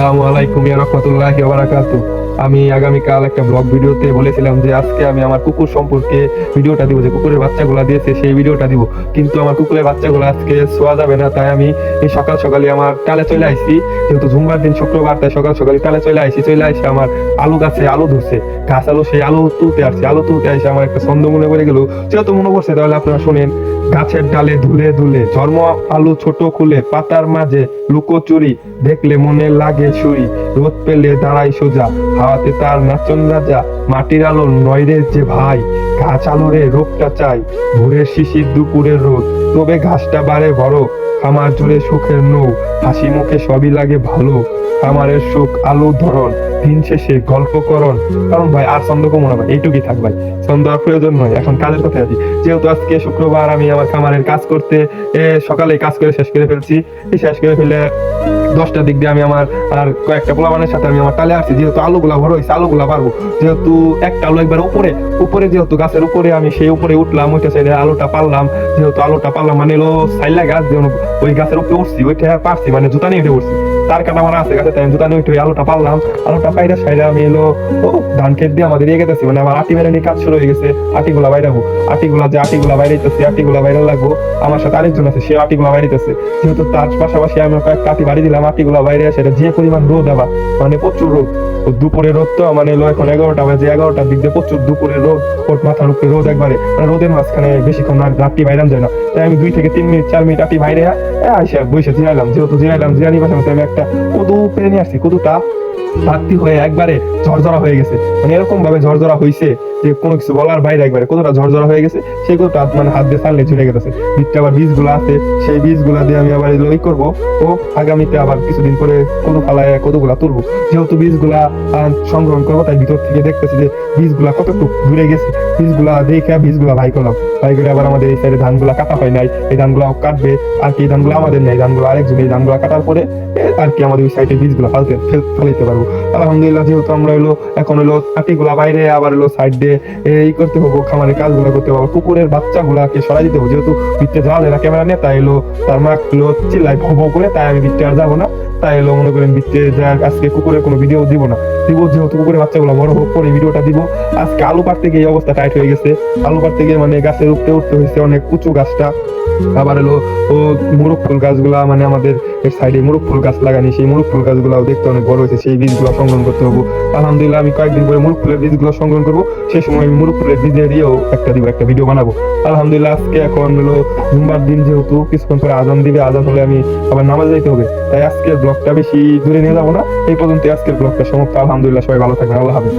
আসসালামু আলাইকুম রাহমাতুল্লাহি ওয়া বারাকাতুহু। আমি আগামীকাল একটা ব্লগ ভিডিওতে বলেছিলাম যে আজকে আমি আমার কুকুর সম্পর্কে ভিডিওটা দিব, যে কুকুরের বাচ্চাগুলো দিয়েছে সেই ভিডিওটা দিব। কিন্তু আমার কুকুরের বাচ্চাগুলো আজকে শোয়া যাবে না, তাই আমি সকাল সকালে আমার টালে চলে আইছি। যেহেতু জুম্বার দিন শুক্রবার, তাই সকাল সকালে টালে চলে আইছি। চলে আইসি আমার আলু গাছে আলু ধরছে, গাছ আলু, সেই আলু তুলতে আসছে, আলু তুলতে আসে আমার একটা ছন্দ মনে করে গেল তো মনে করছে তাহলে আপনারা শোনেন, গাছের ডালে ধুলে ধুলে ধর্ম আলু ছোট খুলে, পাতার মাঝে লুকোচুরি, দেখলে মনে লাগে সুরি রোদ পেলে দাঁড়াই সোজা, হাওয়াতে তার নাচন রাজা, মাটির আলো নয়রে যে ভাই গাছ আলোরে রোগটা চাই। ভোরের শিশির, দুপুরের রোদ। তবে ঘাসটা বাড়ে বড়। আমার জুড়ে সুখের নৌ। হাসি মুখে সবই লাগে ভালো। আমারের সুখ আলো ধরন। দিন শেষে গল্প করন। কারণ ভাই, আর ছন্দ ভাই। এইটুকুই থাক ভাই। ছন্দ আর প্রয়োজন নয়। এখন কাজের কথা আছি। যেহেতু আজকে শুক্রবার, আমি আমার খামারের কাজ করতে সকালে কাজ করে শেষ করে ফেলছি। শেষ করে ফেলে দশটার দিক দিয়ে আমি আমার আর কয়েকটা পোলাবানের সাথে আমি আমার তালে আসছি, যেহেতু আলুগুলা বড় হয়েছে, আলুগুলা পারব। যেহেতু একটা আলু একবার উপরে উপরে যেহেতু গাছের উপরে আমি সেই উপরে উঠলাম ওইটা সাইডে আলুটা পারলাম, যেহেতু আলুটা পারলাম মানে এলো সাইলা গাছ যেমন ওই গাছের উপরে উঠছি, ওইটা পারছি মানে জুতা নিয়ে উঠে উঠছি তার কাটা আমার আছে গাছে তাই জুতা নিয়ে ওই আলুটা পারলাম। আলুটা পাইরা সাইডে আমি এলো, ও, ধান খেত দিয়ে আমাদের এগিয়ে গেছি। মানে আমার আটি মেরে নিয়ে কাজ শুরু হয়ে গেছে, আটিগুলা বাইরাবো। আটিগুলা যে আটিগুলা বাইরেতেছে আটিগুলা বাইরে লাগবো। আমার সাথে আরেকজন আছে, সে আটিগুলা বাইরেতেছে যেহেতু তার পাশাপাশি আমি কয়েকটা আটি বাড়ি দিলাম, আটিগুলা বাইরে আসে এটা যে পরিমাণ রোদ আবার মানে প্রচুর রোদ। দুপুরে রোদ তো মানে এলো এখন এগারোটা বাজে, এগারোটার দিক দিয়ে প্রচুর দুপুরে রোদ, ওর মাথার উপরে রোদ একবারে। মানে রোদের মাঝখানে বেশিক্ষণ আর রাত্রি বাইরাম যায় না। তাই আমি দুই থেকে তিন মিনিট, চার মিনিট আটি বাইরে আইসা বসে জিরাইলাম। যেহেতু জিরাইলাম জিরানি পাশাপাশি আমি একটা কদু পেরে নিয়ে আসছি কদুটা ভর্তি হয়ে একবারে ঝরঝরা হয়ে গেছে। মানে এরকম ভাবে ঝরঝরা হয়েছে যে কোনো কিছু বলার বাইরে একবারে কতটা ঝরঝরা হয়ে গেছে, সেই কতটা মানে হাত দিয়ে ছাড়লে চলে গেছে। ভিতরে আবার বীজগুলো আছে, সেই বীজগুলা দিয়ে আমি আবার এগুলো করব। ও আগামীতে আবার কিছুদিন পরে কদু ফালায় কদুগুলা তুলবো। যেহেতু বীজগুলা সংগ্রহণ করব, তাই ভিতর থেকে দেখতেছি যে বীজগুলা কতটুকু দূরে গেছে। বীজগুলা দেখে বীজগুলা ভাই করলাম। ভাই করে আবার আমাদের এই সাইডে ধানগুলা কাটা হয় নাই। এই ধানগুলা কাটবে, আর কি ধানগুলো আমাদের নেই। ধানগুলো আরেকজন এই ধানগুলা কাটার পরে আর কি আমাদের ওই সাইডে বীজগুলা ফালতে ফেল- ফেলাইতে পারব আলহামদুলিল্লাহ, যেহেতু আমরা হলো, এখন হলো আটিগুলা বাইরে, আবার হলো সাইড দিয়ে এই করতে হব খামারের কাজগুলো করতে পারব কুকুরের বাচ্চাগুলাকে সরাই দিতে হবে, যেহেতু ভিতরে যাওয়া যায় না ক্যামেরা নিয়ে, তাই হলো তার মা হলো চিল্লাই ভো করে, তাই আমি ভিতরে আর যাব না। তাই হলো মনে করেন ভিতরে যা আজকে কুকুরের কোনো ভিডিও দিব না। দিব যেহেতু কুকুরের বাচ্চাগুলো বড় হোক, পরে ভিডিওটা দিব। আজকে আলু পাড়তে গিয়ে অবস্থা টাইট হয়ে গেছে। আলু পাড়তে গিয়ে মানে গাছের উঠতে উঠতে হয়েছে অনেক উঁচু গাছটা। আবার হলো, ও মুরগ ফুল গাছগুলা মানে আমাদের সাইডে মুরগ ফুল গাছ লাগানি, সেই মুরগ ফুল গাছগুলাও দেখতে অনেক বড় হয়েছে, সেই বীজগুলো সংগ্রহণ করতে হব। আলহামদুলিল্লাহ, আমি কয়েকদিন পরে মুরগ ফুলের বীজগুলো সংগ্রহ করব, সেই সময় আমি মুরগ ফুলের বীজের দিয়েও একটা দিব, একটা ভিডিও বানাবো। আলহামদুলিল্লাহ, আজকে এখন হলো জুম্বার দিন যেহেতু, কিছুক্ষণ পরে আজান দিবে, আজান হলে আমি আবার নামাজ যাইতে হবে। তাই আজকের ব্লগটা বেশি দূরে নিয়ে যাব না, এই পর্যন্ত আজকের ব্লগটা সমাপ্ত। আলহামদুলিল্লাহ, সবাই ভালো থাকবেন, আল্লাহ হাফেজ।